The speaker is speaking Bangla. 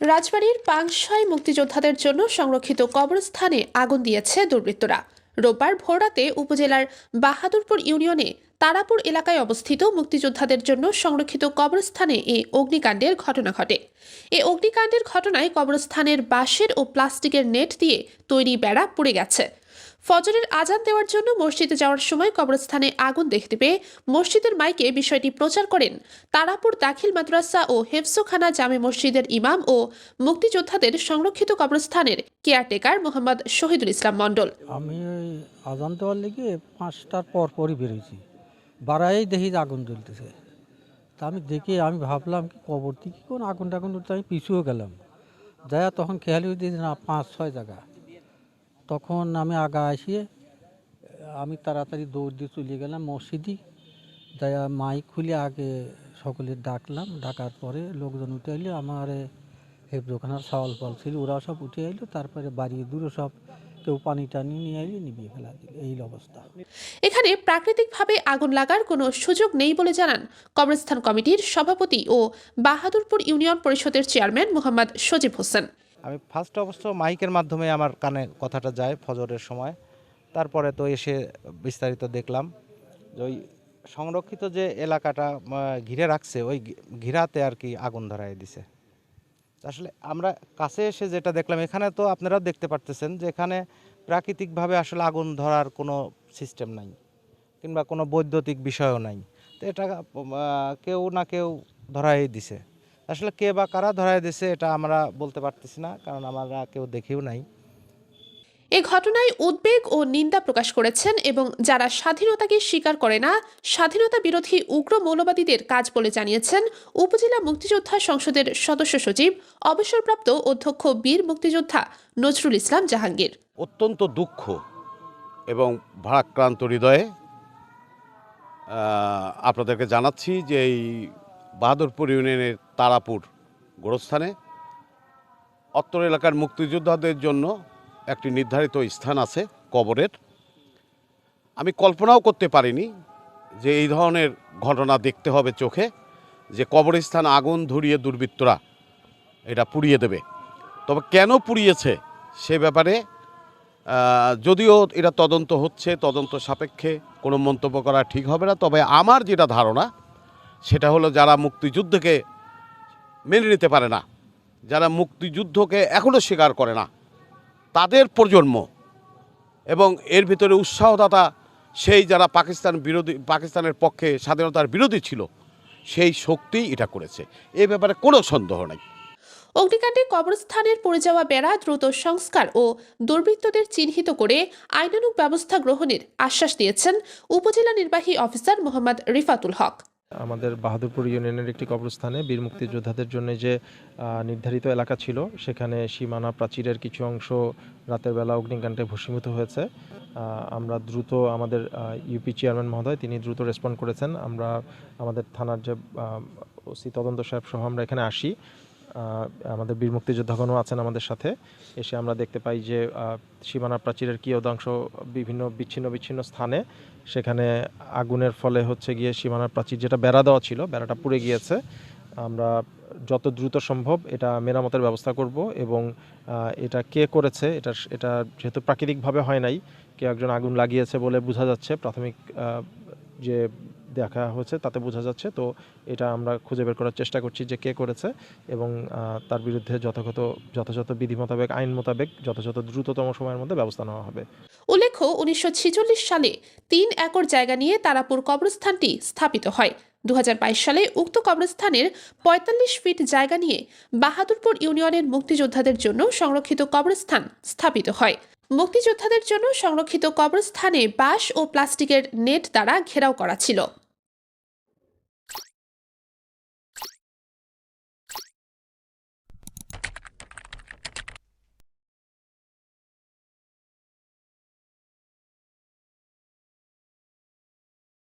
রাজবাড়ির পাংশাই মুক্তিযোদ্ধাদের জন্য সংরক্ষিত কবরস্থানে আগুন দিয়েছে দুর্বৃত্তরা। রোববার ভোররাতে উপজেলার বাহাদুরপুর ইউনিয়নে তারাপুর এলাকায় অবস্থিত মুক্তিযোদ্ধাদের জন্য সংরক্ষিত কবরস্থানে এই অগ্নিকাণ্ডের ঘটনা ঘটে। এই অগ্নিকাণ্ডের ঘটনায় কবরস্থানের বাঁশের ও প্লাস্টিকের নেট দিয়ে তৈরি বেড়া পুড়ে গেছে। ফজরের আজান দেওয়ার জন্য মসজিদে যাওয়ার সময় কবরস্থানে আগুন দেখতে পেয়ে মসজিদের মাইকে বিষয়টি প্রচার করেন তারাপুর দাখিল মাদ্রাসা ও হেফসোখানা জামে মসজিদের ইমাম ও মুক্তিযোদ্ধাদের সংরক্ষিত কবরস্থানের কেয়ারটেকার মোহাম্মদ শহীদুল ইসলাম মণ্ডল। আমি আজান দেওয়ার লেগে পাঁচটার পর পরই বেরিয়েছি বাড়াই দেখি আগুন জ্বলতেছে। তা আমি দেখে আমি ভাবলাম কি কবর থেকে কোন আগুন টাগুন উঠতে আমি পিছুও গেলাম। যাই তখন খেয়াল হয়ে দিয়েছি না পাঁচ ছয় জায়গা। তখন আমি আগা আসিয়ে, আমি তাড়াতাড়ি দৌড় দিয়ে চলে গেলাম মসজিদি। যাই মাইক খুলে আগে সকলে ডাকলাম, ডাকার পরে লোকজন উঠে এলো, আমার হেফজোখানার সাওয়াল ফল ছিল ওরা সব উঠে এলো, তারপরে বাড়ি দূরে সব কেউ পানি টানি নিয়ে এলে নিভিয়ে ফেলা দিল, এই অবস্থা। এখানে প্রাকৃতিকভাবে আগুন লাগার কোনো সুযোগ নেই বলে জানান কবরস্থান কমিটির সভাপতি ও বাহাদুরপুর ইউনিয়ন পরিষদের চেয়ারম্যান মোহাম্মদ সজিব হোসেন। আমি ফার্স্ট অবশ্য মাইকের মাধ্যমে আমার কানে কথাটা যায় ফজরের সময়। তারপরে তো এসে বিস্তারিত দেখলাম যে ওই সংরক্ষিত যে এলাকাটা ঘিরে রাখছে, ওই ঘিরাতে আর কি আগুন ধরায় দিছে। আসলে আমরা কাছে এসে যেটা দেখলাম, এখানে তো আপনারাও দেখতে পারতেছেন যে এখানে প্রাকৃতিকভাবে আসলে আগুন ধরার কোনো সিস্টেম নাই কিংবা কোনো বৈদ্যুতিক বিষয়ও নাই। তো এটা কেউ না কেউ ধরাই দিছে। আসলে কে বা কারা ধরাই দিছে এটা আমরা বলতে পারতেছি না কারণ আমরা কেউ দেখেও নাই। এ ঘটনায় উদ্বেগ ও নিন্দা প্রকাশ করেছেন এবং যারা স্বাধীনতাকে স্বীকার করে না স্বাধীনতা বিরোধী উগ্র মৌলবাদীদের কাজ বলে জানিয়েছেন উপজেলা মুক্তিযোদ্ধা সংসদের সদস্য সচিব অবসরপ্রাপ্ত অধ্যক্ষ বীর মুক্তিযোদ্ধা নজরুল ইসলাম জাহাঙ্গীর। অত্যন্ত দুঃখ এবং ভারাক্রান্ত হৃদয়ে আপনাদেরকে জানাচ্ছি যে এই বাহাদুরপুর ইউনিয়নের তারাপুর গোরস্থানে। অত্তর এলাকার মুক্তিযোদ্ধাদের জন্য একটি নির্ধারিত স্থান আছে কবরের। আমি কল্পনাও করতে পারিনি যে এই ধরনের ঘটনা দেখতে হবে চোখে, যে কবরস্থান আগুন ধরিয়ে দুর্বৃত্তরা এটা পুড়িয়ে দেবে। তবে কেন পুড়িয়েছে সে ব্যাপারে যদিও এটা তদন্ত হচ্ছে, তদন্ত সাপেক্ষে কোনো মন্তব্য করা ঠিক হবে না। তবে আমার যেটা ধারণা, সেটা হলো যারা মুক্তিযুদ্ধকে মেনে নিতে পারে না। যারা মুক্তিযুদ্ধকে এখনও স্বীকার করে না, তাদের প্রজন্ম এবং এর ভিতরে উৎসাহদাতা সেই যারা পাকিস্তান বিরোধী, পাকিস্তানের পক্ষে স্বাধীনতার বিরোধী ছিল, সেই শক্তি এটা করেছে। এ ব্যাপারে কোনো সন্দেহ নেই। অগ্নিকাণ্ডে কবরস্থানের পড়ে যাওয়া বেড়া দ্রুত সংস্কার ও দুর্বৃত্তদের চিহ্নিত করে আইনানুগ ব্যবস্থা গ্রহণের আশ্বাস দিয়েছেন উপজেলা নির্বাহী অফিসার মোহাম্মদ রিফাতুল হক। আমাদের বাহাদুরপুর ইউনিয়নের একটি কবরস্থানে বীর মুক্তিযোদ্ধাদের জন্য যে নির্ধারিত এলাকা ছিল, সেখানে সীমানা প্রাচীরের কিছু অংশ রাতের বেলা অগ্নিকাণ্ডে ভূষীভূত হয়েছে। আমরা দ্রুত আমাদের ইউপি চেয়ারম্যান মহোদয়, তিনি দ্রুত রেসপন্ড করেছেন। আমরা আমাদের থানার যে ওসি তদন্ত সাহেব সহ আমরা এখানে আসি। আমাদের বীর মুক্তিযোদ্ধাগণও আছেন আমাদের সাথে। এসে আমরা দেখতে পাই যে সীমানা প্রাচীরের কিয়দাংশ বিভিন্ন বিচ্ছিন্ন বিচ্ছিন্ন স্থানে। সেখানে আগুনের ফলে হচ্ছে গিয়ে সীমানার প্রাচীর যেটা বেড়া দেওয়া ছিল, বেড়াটা পুড়ে গিয়েছে। আমরা যত দ্রুত সম্ভব এটা মেরামতের ব্যবস্থা করব এবং এটা কে করেছে, এটা এটা যেহেতু প্রাকৃতিকভাবে হয় নাই, কেউ একজন আগুন লাগিয়েছে বলে বোঝা যাচ্ছে। প্রাথমিক যে দেখা হয়েছে, তাতে বোঝা যাচ্ছে। তো এটা আমরা খুঁজে বের করার চেষ্টা করছি যে কে করেছে এবং তার বিরুদ্ধে যথাযথ যথাযথ বিধি মোতাবেক, আইন মোতাবেক যথাযথ দ্রুততম সময়ের মধ্যে ব্যবস্থা নেওয়া হবে। উল্লেখ্য, উনিশশো ছেচল্লিশ সালে তিন একর জায়গা নিয়ে তারাপুর কবরস্থানটি স্থাপিত হয়। দু হাজার বাইশ সালে উক্ত কবরস্থানের ৪৫ ফিট জায়গা নিয়ে বাহাদুরপুর ইউনিয়নের মুক্তিযোদ্ধাদের জন্য সংরক্ষিত কবরস্থান স্থাপিত হয়। মুক্তিযোদ্ধাদের জন্য সংরক্ষিত কবরস্থানে বাঁশ ও প্লাস্টিকের নেট দ্বারা ঘেরাও করা ছিল।